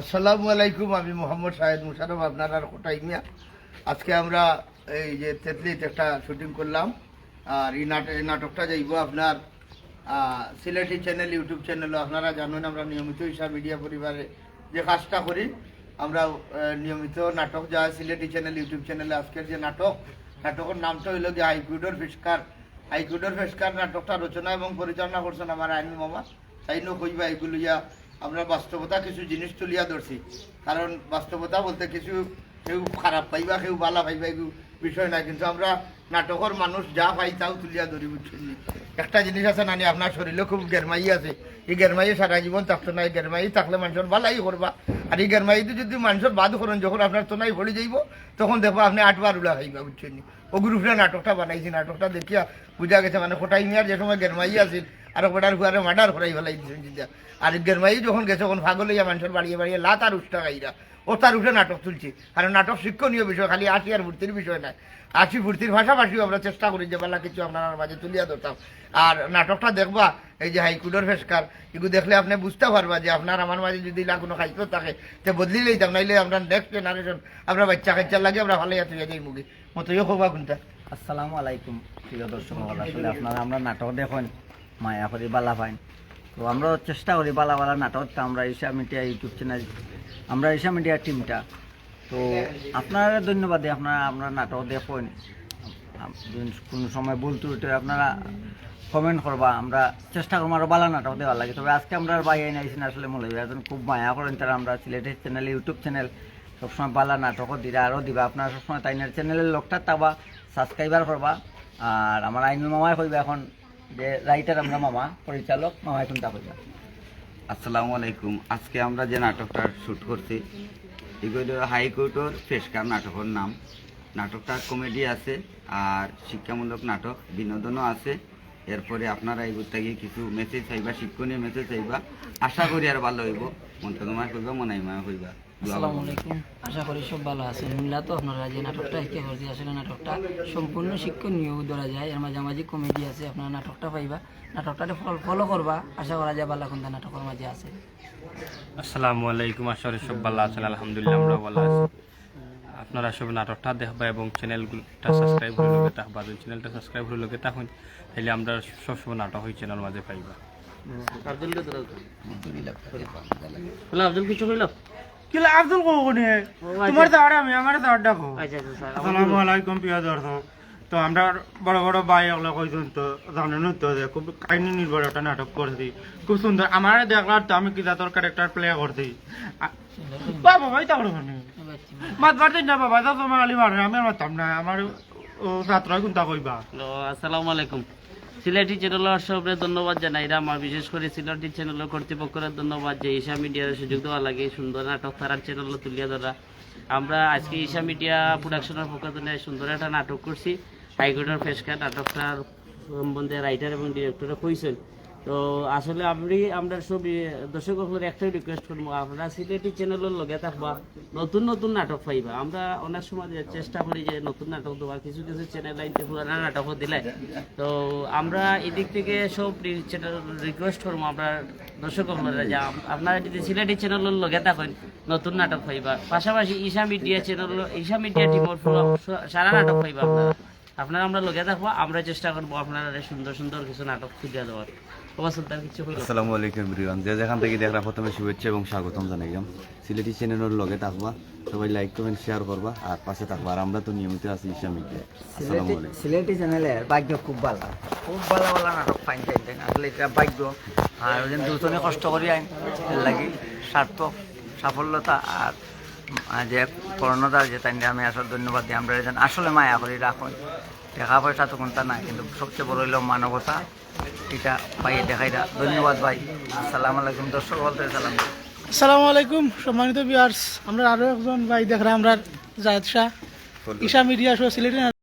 আসসালামু আলাইকুম, আমি মোহাম্মদ শাহেদ মুশারফ, আপনার কোটাই মিয়া। আজকে আমরা এই যে তেতলিতে একটা শুটিং করলাম, আর এই নাটক এই নাটকটা যাইব আপনার সিলেটি চ্যানেল, ইউটিউব চ্যানেলে, আপনারা জানেন আমরা নিয়মিত হিসাব মিডিয়া পরিবারে যে কাজটা করি, আমরা নিয়মিত নাটক যা সিলেটি চ্যানেল, ইউটিউব চ্যানেলে আজকের যে নাটক, নাটকের নামটা হইল যে হাইকুডর ফিসকার। হাইকুডর ফিসকার নাটকটা রচনা এবং পরিচালনা করছেন আমার আইন মামা তাই নো কইবা এগুলো ইয়া আমরা বাস্তবতা কিছু জিনিস তুলিয়া ধরছি। কারণ বাস্তবতা বলতে কিছু কেউ খারাপ পাইবা, কেউ বালা পাইবা এগুলো বিষয় না কিন্তু আমরা নাটকের মানুষ যা পাই তাও তুলিয়া ধরি বুঝছেন একটা জিনিস আছে নানি, আপনার শরীরে খুব গেরমাই আছে। এই গেরমাই সারা জীবন থাকতো না, এই গেরমাই থাকলে মানুষের বালাই করবা। আর এই গেরমাইতে যদি মানুষের বাদ করেন, যখন আপনার তোনাই ভরে যাইব, তখন দেখব আপনি আটবার উড়া খাইবা, বুঝছেন? ও গ্রুপে নাটকটা বানাইছি, নাটকটা দেখিয়া বুঝা গেছে মানে কোটাই মিয়ার যে সময় গেরমাই আছিল, আর ওটার হুয়ারে মার্ডার করাই ফেলাই দিয়েছেন আর গেরমাই যখন গেছে, তখন ফাগল হইয়া মানুষের বাড়িয়ে বাড়িয়ে লাত আর উষ্টা গাইরা। ও তার উঠে নাটক তুলছি। কারণ নাটক শিক্ষণীয় বিষয়, খালি আসি আর ভর্তির বিষয় নয়। আশি ভর্তির পাশাপাশিও আমরা চেষ্টা করি যে বেলা কিছু আপনার মাঝে তুলিয়া ধরতাম। আর নাটকটা দেখবা, এই যে হাইকুডর ফেসকার, এগুলো দেখলে আপনি বুঝতে পারবা যে আপনার আমার মাঝে যদি না কোনো খাইতে থাকে, তে বদলি লইতাম, নাইলে আমরা নেক্সট জেনারেশন আমরা বাচ্চা কাচ্চা লাগে আমরা ভালো তুই যাই মুগি মতোই হবা কোনটা। আসসালামু আলাইকুম, প্রিয় দর্শক আসলে আপনারা আমরা নাটক দেখুন মায়া করি বালা পাইন। তো আমরা চেষ্টা করি বালা বালা নাটকটা আমরা ঈশা মিডিয়া ইউটিউব চ্যানেল আমরা ঈশা মিডিয়া টিমটা তো আপনারা ধন্যবাদ আপনারা আপনারা নাটক দেখুন কোনো সময় ভুল ত্রুটি আপনারা কমেন্ট করবা, আমরা চেষ্টা করব আরও বালা নাটক দেওয়ার লাগে। তবে আজকে আমরা বাই আইনাইছি না, আসলে মনে হয় খুব মায়া করেন তারা, আমরা সিলেটের চ্যানেল ইউটিউব চ্যানেল সবসময় বালা নাটকও দিরা আরও দিবা। আপনারা সবসময় তাইনার চ্যানেলের লোকটা তাবা সাবস্ক্রাইবার করবা। আর আমার আইনুল মামাই কইবা এখন, যে রাইটার আমরা মামা, পরিচালক মামা এখন তা কইবা আসসালামু আলাইকুম। আজকে আমরা যে নাটকটা শ্যুট করছি এগুলো হাইকোর্টর ফেসকার নাটকের নাম। নাটকটা কমেডি আছে আর শিক্ষামূলক নাটক, বিনোদনও আছে। এরপরে আপনারা এগুলো থেকে কিছু মেসেজ চাইবা, শিক্ষণীয় মেসেজ চাইবা। আশা করি আর ভালো হইব। মনে হয় মনে কইবা আসসালামু আলাইকুম। আশা করি সব ভালো আছেন। তো আপনারা যে নাটকটা শিক্ষা করছি আসলে নাটকটা সম্পূর্ণ শিক্ষণীয় ধরা যায়। এর মাঝামাঝি কমেডি আছে আপনারা নাটকটা পাইবা। নাটকটা ফলো করবা। আশা করা যায় নাটকের মাঝে আছে। আসসালামু আলাইকুম আসলে সব ভালো আছেন। আলহামদুলিল্লাহ আমরা ভালো আছি। আপনারা সব নাটকটা দেখবা এবং চ্যানেলটা সাবস্ক্রাইব করে লোকে থাকবা। যদি চ্যানেলটা সাবস্ক্রাইব করে লোকে থাকুন তাহলে আমরা সবসময় নাটক ওই চ্যানেল মাঝে পাইবা। আব্দুল কিছু কইল কিলা আব্দুল কোনে? তোমার তো আমি আমার তো আড্ডা খো আচ্ছা আচ্ছা আসসালামু আলাইকুম প্রিয় দর্শক। তো আমরা বড় বড় ভাই কইছেন তো জানেন তো যে খুব কাহিনী নির্ভর একটা নাটক করছি। খুব সুন্দর। আমার দেখলার তো আমি কিলা তোর ক্যারেক্টার প্লে করছি। বাবা ভাই তাহলে মাত না বাবা তো তোমার আলি মারে আমি মারতাম না। আমার ও ছাত্র কোনটা কইবা? আসসালামু আলাইকুম। সিলেটি চ্যানেল সবরে ধন্যবাদ জানাই। আমার বিশেষ করে সিলেটি চ্যানেলের কর্তৃপক্ষের ধন্যবাদ যে ঈশা মিডিয়ার সুযোগ দেওয়া লাগে সুন্দর নাটক তারার চ্যানেল তুলিয়া ধরা। আমরা আজকে ঈশা মিডিয়া প্রোডাকশনের পক্ষ থেকে সুন্দর একটা নাটক করছি। হাইকোর্টের ফেসকার নাটকটার সম্বন্ধে রাইটার এবং ডিরেক্টরে কইছেন তো আসলে আমি আমরা সব দর্শক একটাই রিকোয়েস্ট করব আপনারা সিলেটি চ্যানেলের লগে থাকবা, নতুন নতুন নাটক পাইবা। আমরা অনেক সময় চেষ্টা করি যে নতুন নাটক দেওয়ার, কিছু কিছু চ্যানেল আইতে পুরানা নাটকও দিলে। তো আমরা এদিক থেকে সব চ্যানেল রিকোয়েস্ট করব, আমরা দর্শক যে আপ- আপনারা যদি সিলেটি চ্যানেলের লগে থাকেন, নতুন নাটক পাইবা। পাশাপাশি Isha media channel Isha media টিমের সারা নাটক পাইবা আপনারা। আপনারা আমরা লগে থাকব আমরা চেষ্টা করব আপনারা সুন্দর সুন্দর কিছু নাটক তুলে দেওয়ার। আসসালামু আলাইকুম যে যেখান থেকে দেখরা প্রথমে শুভেচ্ছা এবং স্বাগতম জানাইলাম সিলেটি চ্যানেলের লগে থাকবা সবাই লাইক কমেন্ট শেয়ার করবা আর পাশে থাকবা। আর আমরা তো নিয়মিত আছি ঈশা মিডিয়া আসসালামু সিলেটি আলাইকুম। সিলেটি চ্যানেলের ভাগ্য খুব ভালো। খুব ভালো ভালো নাটক ফাইন আসলে এটা ভাগ্য। আর ওই দুজনে কষ্ট করি আইন। লাগি সাফল্যতা আর যে করোনাদার যে তাই আমি আসলে ধন্যবাদ দিই আমরা যেন আসলে মায়া করি রাখুন টাকা পয়সা তো কোনটা নাই কিন্তু সবচেয়ে বড় হইল মানবতা এটা ভাইয়ে দেখাই দা। ধন্যবাদ ভাই। আসসালামু আলাইকুম দর্শক বলতে সালাম। আসসালামু আলাইকুম সম্মানিত বিয়ার্স আমরা আরও একজন ভাই দেখরা আমরা জায়দ শাহ ঈশা মিডিয়া শো সিলেটি